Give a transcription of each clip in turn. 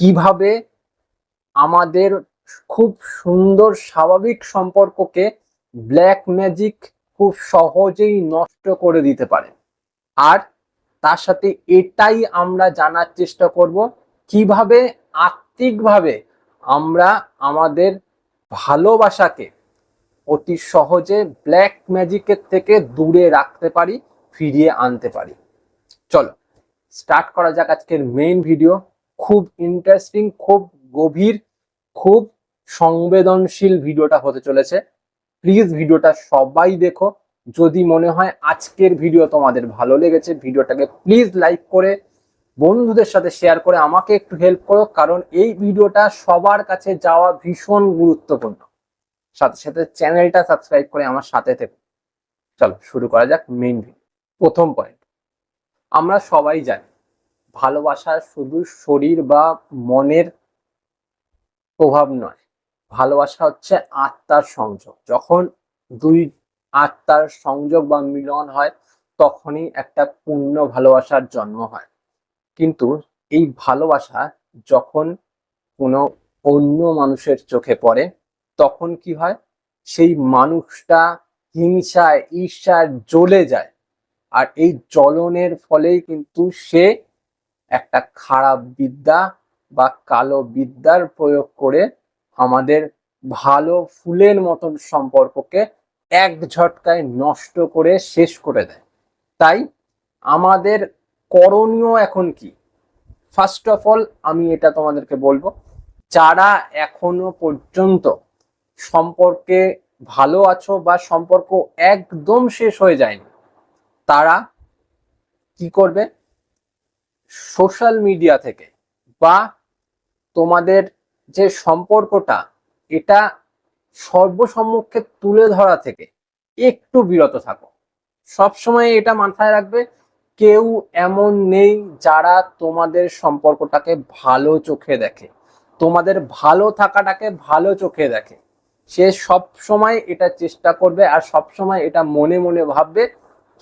কীভাবে আমাদের খুব সুন্দর স্বাভাবিক সম্পর্ককে ব্ল্যাক ম্যাজিক খুব সহজেই নষ্ট করে দিতে পারে। আর তার সাথে এটাই আমরা জানার চেষ্টা করব, কীভাবে আত্মিকভাবে আমরা আমাদের ভালোবাসাকে অতি সহজে ব্ল্যাক ম্যাজিকের থেকে দূরে রাখতে পারি, ফিরিয়ে আনতে পারি। চলো, স্টার্ট করা যাক আজকের মেইন ভিডিও খুব ইন্টারেস্টিং খুব গভীর, খুব সংবেদনশীল ভিডিওটা হতে চলেছে। প্লিজ ভিডিওটা সবাই দেখো। যদি মনে হয় আজকের ভিডিও তোমাদের ভালো লেগেছে, ভিডিওটাকে প্লিজ লাইক করে, বন্ধুদের সাথে শেয়ার করে আমাকে একটু হেল্প করো, কারণ এই ভিডিওটা সবার কাছে যাওয়া ভীষণ গুরুত্বপূর্ণ। সাথে সাথে চ্যানেলটা সাবস্ক্রাইব করে আমার সাথে থেকো। চলো, শুরু করা যাক মেইন প্রথম পয়েন্ট আমরা সবাই জানি ভালোবাসা শুধু শরীর বা মনের প্রভাব নয়, ভালোবাসা হচ্ছে আত্মার সংযোগ। যখন দুই আত্মার সংযোগ বা মিলন হয়, তখনই একটা পূর্ণ ভালোবাসার জন্ম হয়। কিন্তু এই ভালোবাসা যখন কোনো অন্য মানুষের চোখে পড়ে, তখন কি হয়? সেই মানুষটা হিংসায়, ঈর্ষায় জ্বলে যায়। আর এই জ্বলনের ফলেই কিন্তু সে একটা খারাপ বিদ্যা বা কালো বিদ্যার প্রয়োগ করে আমাদের ভালো ফুলের মতন সম্পর্ককে এক ঝটকায় নষ্ট করে শেষ করে দেয়। তাই আমাদের করণীয় এখন কি? ফার্স্ট অফ অল আমি এটা তোমাদেরকে বলব, যারা এখনও পর্যন্ত সম্পর্কে ভালো আছো বা সম্পর্ক একদম শেষ হয়ে যায়নি, তারা কি করবে? সোশ্যাল মিডিয়া থেকে বা তোমাদের যে সম্পর্কটা, এটা সর্বসম্মুখে তুলে ধরা থেকে একটু বিরত থাকো। সবসময় এটা মাথায় রাখবে, কেউ এমন নেই যারা তোমাদের সম্পর্কটাকে ভালো চোখে দেখে, তোমাদের ভালো থাকাটাকে ভালো চোখে দেখে। সে সব সময় এটা চেষ্টা করবে আর সব সময় এটা মনে মনে ভাববে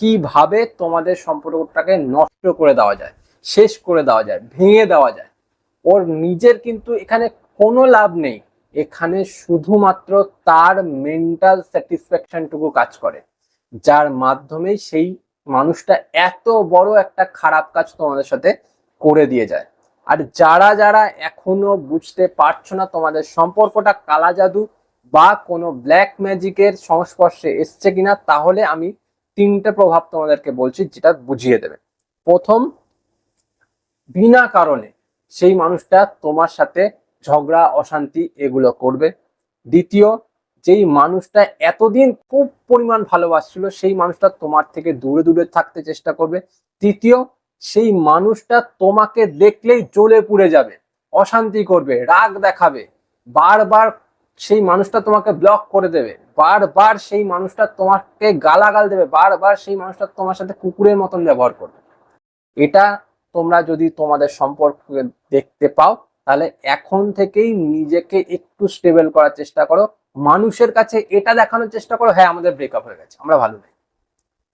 কীভাবে তোমাদের সম্পর্কটাকে নষ্ট করে দেওয়া যায়। শেষ করে দেওয়া যায়, ভেঙে দেওয়া যায়। ওর নিজের কিন্তু এখানে কোনো লাভ নেই। এখানে শুধুমাত্র তার মেন্টাল স্যাটিসফ্যাকশনটুকু কাজ করে। যার মাধ্যমে সেই মানুষটা এত বড় একটা খারাপ কাজ তোমাদের সাথে করে দিয়ে যায়। আর যারা যারা এখনও বুঝতে পারছ না তোমাদের সম্পর্কটা কালা জাদু বা কোনো ব্ল্যাক ম্যাজিকের সংস্পর্শে এসছে কিনা, তাহলে আমি তিনটে প্রভাব তোমাদেরকে বলছি যেটা বুঝিয়ে দেবে। প্রথম বিনা কারণে সেই মানুষটা তোমার সাথে ঝগড়া, অশান্তি এগুলো করবে। দ্বিতীয়, যেই মানুষটা এতদিন খুব পরিমাণ ভালোবাসছিল, সেই মানুষটা তোমার থেকে দূরে দূরে থাকতে চেষ্টা করবে। তৃতীয়, সেই মানুষটা তোমাকে দেখলেই জ্বলে পুড়ে যাবে, অশান্তি করবে, রাগ দেখাবে। বারবার সেই মানুষটা তোমাকে ব্লক করে দেবে। বারবার সেই মানুষটা তোমাকে গালাগাল দেবে। বারবার সেই মানুষটা তোমার সাথে কুকুরের মতন ব্যবহার করবে। এটা তোমরা যদি তোমাদের সম্পর্কে দেখতে পাও, তাহলে এখন থেকেই নিজেকে একটু স্টেবল করার চেষ্টা করো। মানুষের কাছে এটা দেখানোর চেষ্টা করো হ্যাঁ আমাদের ব্রেকআপ হয়ে গেছে, আমরা ভালো নেই।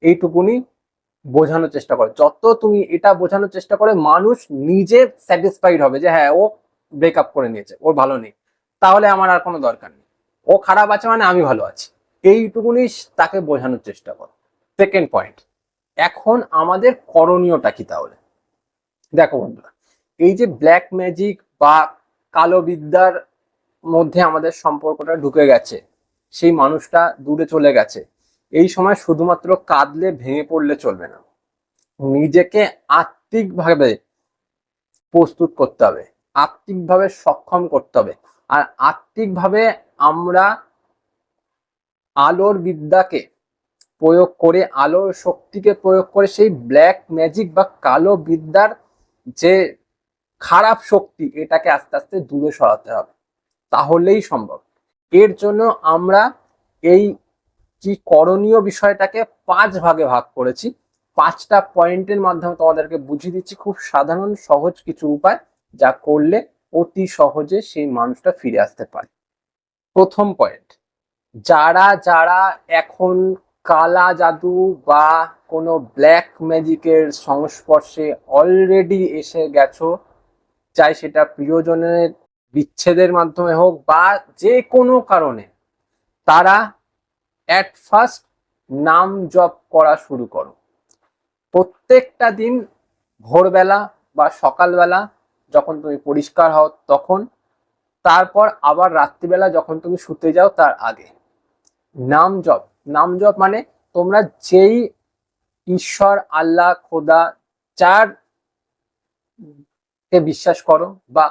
এইটুকুনি বোঝানোর চেষ্টা করো। যত তুমি এটা বোঝানোর চেষ্টা করে, মানুষ নিজে স্যাটিসফাইড হবে যে হ্যাঁ ও ব্রেকআপ করে নিয়েছে, ওর ভালো নেই। তাহলে আমার আর কোনো দরকার নেই। ও খারাপ আছে মানে আমি ভালো আছি। এইটুকুনি তাকে বোঝানোর চেষ্টা করো। সেকেন্ড পয়েন্ট এখন আমাদের করণীয়টা কি তাহলে? দেখো বন্ধুরা, এই যে ব্ল্যাক ম্যাজিক বা কালো বিদ্যার মধ্যে আমাদের সম্পর্কটা ঢুকে গেছে, সেই মানুষটা দূরে চলে গেছে, এই সময় শুধুমাত্র কাঁদলে ভেঙে পড়লে চলবে না। নিজেকে আত্মিকভাবে প্রস্তুত করতে হবে, আত্মিকভাবে সক্ষম করতে হবে, আর আত্মিকভাবে আমরা আলোর বিদ্যাকে প্রয়োগ করে, আলোর শক্তিকে প্রয়োগ করে সেই ব্ল্যাক ম্যাজিক বা কালো বিদ্যার যে খারাপ শক্তি এটাকে আস্তে আস্তে দূরে সরাতে হবে। তাহলেই সম্ভব। এর জন্য আমরা এই কি করণীয় বিষয়টাকে পাঁচ ভাগে ভাগ করেছি। পাঁচটা পয়েন্টের মাধ্যমে তোমাদেরকে বুঝিয়ে দিচ্ছি খুব সাধারণ, সহজ কিছু উপায় যা করলে অতি সহজে সেই মানুষটা ফিরে আসতে পারে। প্রথম পয়েন্ট যারা যারা এখন কালা জাদু বা কোনো ব্ল্যাক ম্যাজিকের সংস্পর্শে অলরেডি এসে গেছো, চাই সেটা প্রিয়জনের বিচ্ছেদের মাধ্যমে হোক বা যে কোনো কারণে, তারা অ্যাট ফার্স্ট নাম জপ করা শুরু করো। প্রত্যেকটা দিন ভোরবেলা বা সকালবেলা যখন তুমি পরিষ্কার হও তখন, তারপর আবার রাত্রিবেলা যখন তুমি শুতে যাও তার আগে। নাম জপ নাম জপ মানে তোমরা যেই ঈশ্বর, আল্লাহ, খোদা যার কে বিশ্বাস করো বা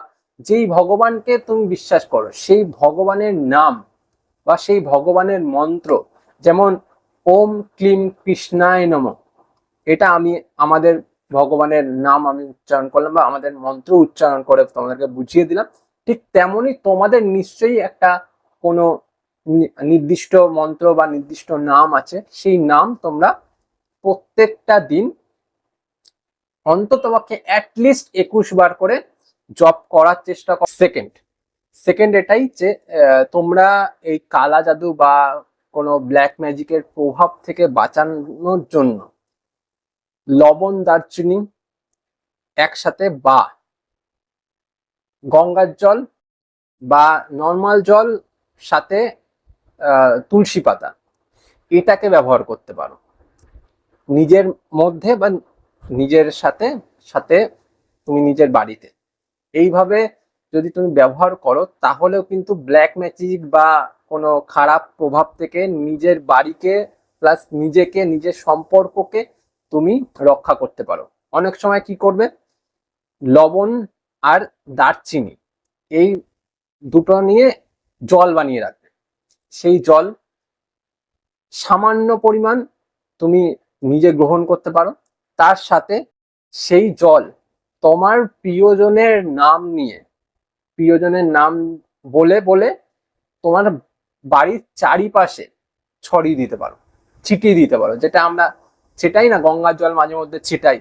যেই ভগবানকে তুমি বিশ্বাস করো, সেই ভগবানের নাম বা সেই ভগবানের মন্ত্র, যেমন ওম ক্লিম কৃষ্ণায় নম, এটা আমি আমাদের ভগবানের নাম আমি উচ্চারণ করলাম বা আমাদের মন্ত্র উচ্চারণ করে তোমাদেরকে বুঝিয়ে দিলাম। ঠিক তেমনি তোমাদের নিশ্চয়ই একটা কোনো নির্দিষ্ট মন্ত্র বা নির্দিষ্ট নাম আছে, সেই নাম তোমরা প্রত্যেকটা দিন অন্তত পক্ষে অ্যাটলিস্ট একুশ বার করে জব করার চেষ্টা কর। সেকেন্ড সেকেন্ড এটাই যে তোমরা এই কালা জাদু বা কোনো ব্ল্যাক ম্যাজিকের প্রভাব থেকে বাঁচানোর জন্য লবণ, দারচিনি একসাথে বা গঙ্গার জল বা নর্মাল জল সাথে তুলসী পাতা। এটাকে ব্যবহার করতে পারো। নিজের মধ্যে বা নিজের সাথে সাথে তুমি নিজের বাড়িতে। এইভাবে যদি তুমি ব্যবহার করো, তাহলেও কিন্তু ব্ল্যাক ম্যাজিক বা কোনো খারাপ প্রভাব থেকে নিজের বাড়িকে প্লাস নিজেকে, নিজের সম্পর্ককে তুমি রক্ষা করতে পারো। অনেক সময় কি করবে? লবণ আর দারচিনি, এই দুটো নিয়ে জল বানিয়ে রাখবে। সেই জল সামান্য পরিমাণ তুমি নিজে গ্রহণ করতে পারো। তার সাথে সেই জল তোমার প্রিয়জনের নাম নিয়ে, প্রিয়জনের নাম বলে বলে তোমার বাড়ির চারিপাশে ছড়িয়ে দিতে পারো, ছিটিয়ে দিতে পারো। যেটা আমরা সেটাই না, গঙ্গার জল মাঝে মধ্যে ছিটাই।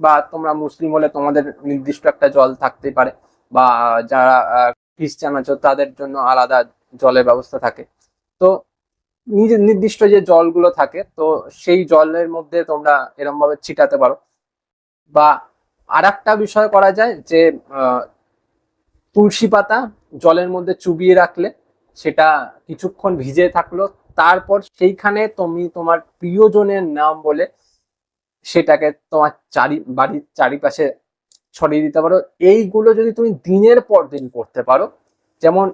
বা তোমরা মুসলিম হলে তোমাদের নির্দিষ্ট একটা জল থাকতে পারে। বা যারা খ্রিস্টান আছো তাদের জন্য আলাদা জলের ব্যবস্থা থাকে। তো নিজের নির্দিষ্ট যে জলগুলো থাকে, তো সেই জলের মধ্যে তোমরা এরম ভাবে ছিটাতে পারো। বা আর একটা বিষয় করা যায় যে তুলসী পাতা জলের মধ্যে চুবিয়ে রাখলে সেটা কিছুক্ষণ ভিজে থাকল, তারপর সেইখানে তুমি তোমার প্রিয়জনের নাম বলে সেটাকে তোমার চারি, বাড়ির চারিপাশে ছড়িয়ে দিতে পারো। এইগুলো যদি তুমি দিনের পর দিন করতে পারো, যেমন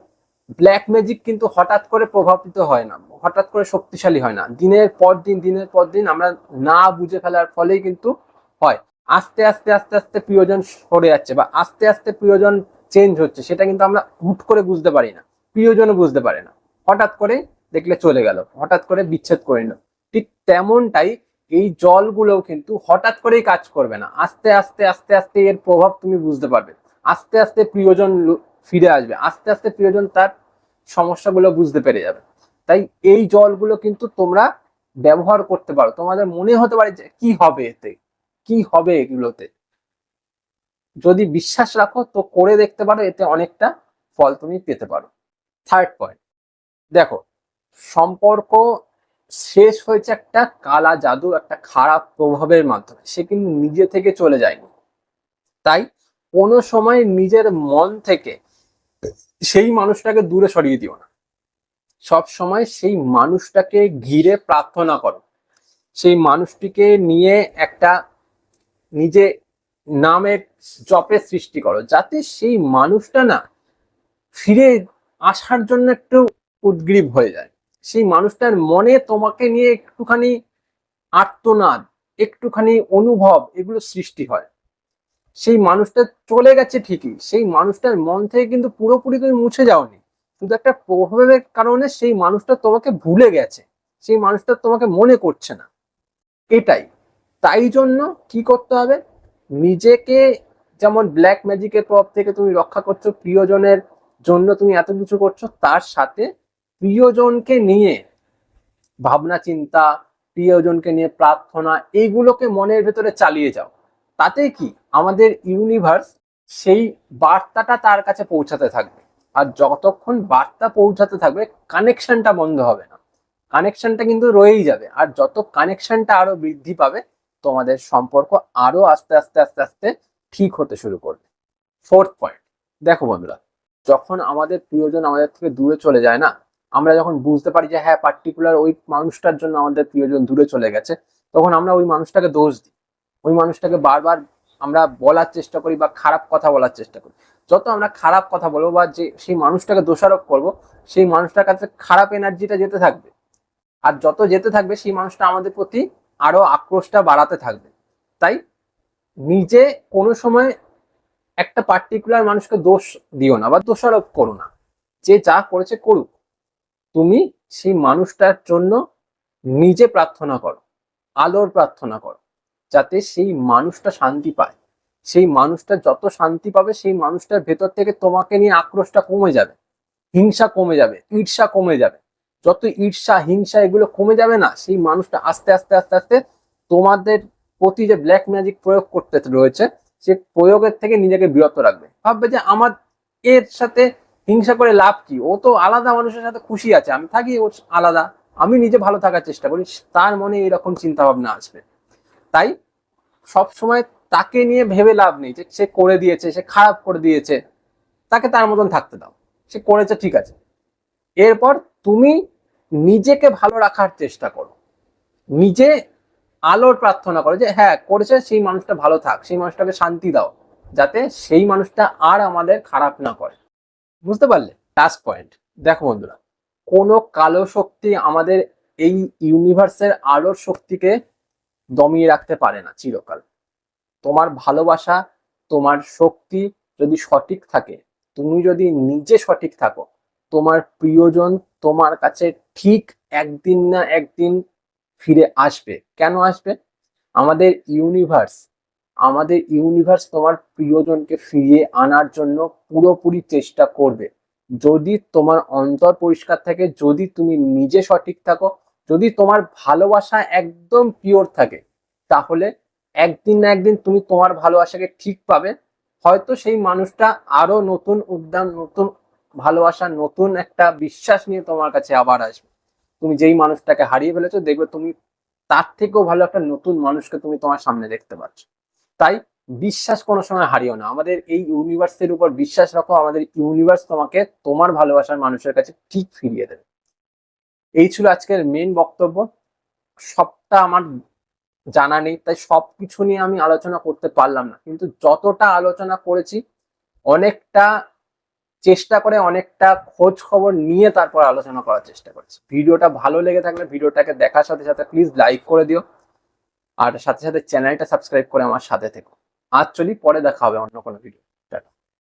ব্ল্যাক ম্যাজিক কিন্তু হঠাৎ করে প্রভাবিত হয় না, হঠাৎ করে শক্তিশালী হয় না। দিনের পর দিন, দিনের পর দিন আমরা না বুঝে ফেলার ফলেই কিন্তু হয়। আস্তে আস্তে আস্তে আস্তে প্রিয়জন সরে যাচ্ছে বা আস্তে আস্তে প্রিয়জন চেঞ্জ হচ্ছে, সেটা কিন্তু আমরা হুট করে বুঝতে পারি না। প্রিয়জনও বুঝতে পারে না। হঠাৎ করে দেখলে চলে গেল, হঠাৎ করে বিচ্ছেদ করে নিল। ঠিক তেমনটাই এই জলগুলোও কিন্তু হঠাৎ করেই কাজ করবে না। আস্তে আস্তে আস্তে আস্তে এর প্রভাব তুমি বুঝতে পারবে। আস্তে আস্তে প্রিয়জন ফিরে আসবে। আস্তে আস্তে প্রিয়জন তার সমস্যাগুলো বুঝতে পেরে যাবে। তাই এই জলগুলো কিন্তু তোমরা ব্যবহার করতে পারো। তোমাদের মনে হতে পারে যে কি হবে এতে? কি হবে এগুলোতে? যদি বিশ্বাস রাখো তো করে দেখতে পারো, এতে অনেকটা ফল তুমি পেতে পারো। থার্ড পয়েন্ট দেখো, সম্পর্ক শেষ হয়েছে একটা কালা জাদু একটা খারাপ প্রভাবের মাধ্যমে। সে কিন্তু নিজে থেকে চলে যায়নি। তাই কোনো সময় নিজের মন থেকে সেই মানুষটাকে দূরে সরিয়ে দিও না। সব সময় সেই মানুষটাকে ঘিরে প্রার্থনা করো। সেই মানুষটিকে নিয়ে একটা নিজে নামের জপের সৃষ্টি করো। যাতে সেই মানুষটা না ফিরে আসার জন্য একটু উদ্গ্রীব হয়ে যায়। সেই মানুষটার মনে তোমাকে নিয়ে একটুখানি আত্মনাদ একটুখানি অনুভব এগুলো সৃষ্টি হয়। সেই মানুষটা চলে গেছে ঠিকই, সেই মানুষটার মন থেকে কিন্তু পুরোপুরি তুমি মুছে যাওনি। শুধু একটা প্রভাবের কারণে সেই মানুষটা তোমাকে ভুলে গেছে, সেই মানুষটা তোমাকে মনে করছে না। এটাই। তাই জন্য কি করতে হবে? নিজেকে যেমন ব্ল্যাক ম্যাজিকের প্রভাব থেকে তুমি রক্ষা করছ, প্রিয়জনের জন্য তুমি এত কিছু করছ, তার সাথে প্রিয়জনকে নিয়ে ভাবনা চিন্তা প্রিয়জনকে নিয়ে প্রার্থনা এইগুলোকে মনের ভেতরে চালিয়ে যাও। তাতে কি আমাদের ইউনিভার্স সেই বার্তাটা তার কাছে পৌঁছাতে থাকবে। আর যতক্ষণ বার্তা পৌঁছাতে থাকবে কানেকশনটা বন্ধ হবে না। কানেকশনটা কিন্তু রয়েই যাবে। আর যত কানেকশনটা আরও বৃদ্ধি পাবে, তোমাদের সম্পর্ক আরও আস্তে আস্তে আস্তে আস্তে ঠিক হতে শুরু করবে। ফোর্থ পয়েন্ট দেখো বন্ধুরা, যখন আমাদের প্রিয়জন আমাদের থেকে দূরে চলে যায় না, আমরা যখন বুঝতে পারি যে হ্যাঁ পার্টিকুলার ওই মানুষটার জন্য আমাদের প্রিয়জন দূরে চলে গেছে, তখন আমরা ওই মানুষটাকে দোষ দিই। ওই মানুষটাকে বারবার আমরা বলার চেষ্টা করি বা খারাপ কথা বলার চেষ্টা করি। যত আমরা খারাপ কথা বলব বা যে, সেই মানুষটাকে দোষারোপ করব, সেই মানুষটার কাছে খারাপ এনার্জিটা যেতে থাকবে। আর যত যেতে থাকবে, সেই মানুষটা আমাদের প্রতি আরও আক্রোশটা বাড়াতে থাকবে। তাই নিজে কোনো সময় একটা পার্টিকুলার মানুষকে দোষ দিও না বা দোষারোপ করো না। যে যা করেছে করুক। তুমি সেই মানুষটার জন্য নিজে প্রার্থনা করো। আলোর প্রার্থনা করো। যাতে সেই মানুষটা শান্তি পায়। সেই মানুষটা যত শান্তি পাবে, সেই মানুষটার ভেতর থেকে তোমাকে নিয়ে আক্রোশটা কমে যাবে। হিংসা কমে যাবে, ঈর্ষা কমে যাবে। যত ঈর্ষা, হিংসা এগুলো কমে যাবে না, সেই মানুষটা আস্তে আস্তে আস্তে আস্তে তোমাদের প্রতি যে ব্ল্যাক ম্যাজিক প্রয়োগ করতে রয়েছে, সে প্রয়োগের থেকে নিজেকে বিরত রাখবে। ভাববে যে আমার এর সাথে হিংসা করে লাভ কি? ও তো আলাদা মানুষের সাথে খুশি আছে, আমি থাকি ওর আলাদা। আমি নিজে ভালো থাকার চেষ্টা করি, তার মনে এরকম চিন্তা ভাবনা আসবে। তাই সব সময় তাকে নিয়ে ভেবে লাভ নেই যে সে করে দিয়েছে, সে খারাপ করে দিয়েছে। তাকে তার মতন থাকতে দাও। সে করেছে, ঠিক আছে। এরপর তুমি নিজেকে ভালো রাখার চেষ্টা করো। নিজে আলোর প্রার্থনা করো যে হ্যাঁ করেছে, সেই মানুষটা ভালো থাক, সেই মানুষটাকে শান্তি দাও, যাতে সেই মানুষটা আর আমাদের খারাপ না করে। বুঝতে পারলে? লাস্ট পয়েন্ট দেখো বন্ধুরা, কোনো কালো শক্তি আমাদের এই ইউনিভার্সের আলোর শক্তিকে দমিয়ে রাখতে পারে না চিরকাল। তোমার ভালোবাসা, তোমার শক্তি যদি সঠিক থাকে, তুমি যদি নিজে সঠিক থাকো, তোমার প্রিয়জন তোমার কাছে ঠিক একদিন না একদিন ফিরে আসবে। কেন আসবে? আমাদের ইউনিভার্স আমাদের ইউনিভার্স তোমার প্রিয়জনকে ফিরিয়ে আনার জন্য পুরোপুরি চেষ্টা করবে। যদি তোমার অন্তর পরিষ্কার থাকে, যদি তুমি নিজে সঠিক থাকো যদি তোমার ভালোবাসা একদম পিওর থাকে, তাহলে একদিন না একদিন তুমি তোমার ভালোবাসাকে ঠিক পাবে। হয়তো সেই মানুষটা আরও নতুন উদ্যান, নতুন ভালোবাসা, নতুন একটা বিশ্বাস নিয়ে তোমার কাছে আবার আসবে। তুমি যেই মানুষটাকে হারিয়ে ফেলেছো, দেখবে তুমি তার থেকেও ভালো একটা নতুন মানুষকে তুমি তোমার সামনে দেখতে পাচ্ছ। তাই বিশ্বাস কোনো সময় হারিও না। আমাদের এই ইউনিভার্সের উপর বিশ্বাস রাখো, আমাদের ইউনিভার্স তোমাকে তোমার ভালোবাসার মানুষের কাছে ঠিক ফিরিয়ে দেবে। এই ছিল আজকের মেন বক্তব্য। সবটা আমার জানা নেই, তাই সবকিছু নিয়ে আমি আলোচনা করতে পারলাম না। কিন্তু যতটা আলোচনা করেছি, অনেকটা চেষ্টা করে অনেকটা খোঁজ খবর নিয়ে তারপর আলোচনা করার চেষ্টা করেছি। ভিডিওটা ভালো লেগে থাকলে ভিডিওটাকে দেখার সাথে সাথে প্লিজ লাইক করে দিও। আর সাথে সাথে চ্যানেলটা সাবস্ক্রাইব করে আমার সাথে থেকো। আজ চলি, পরে দেখা হবে অন্য কোনো ভিডিও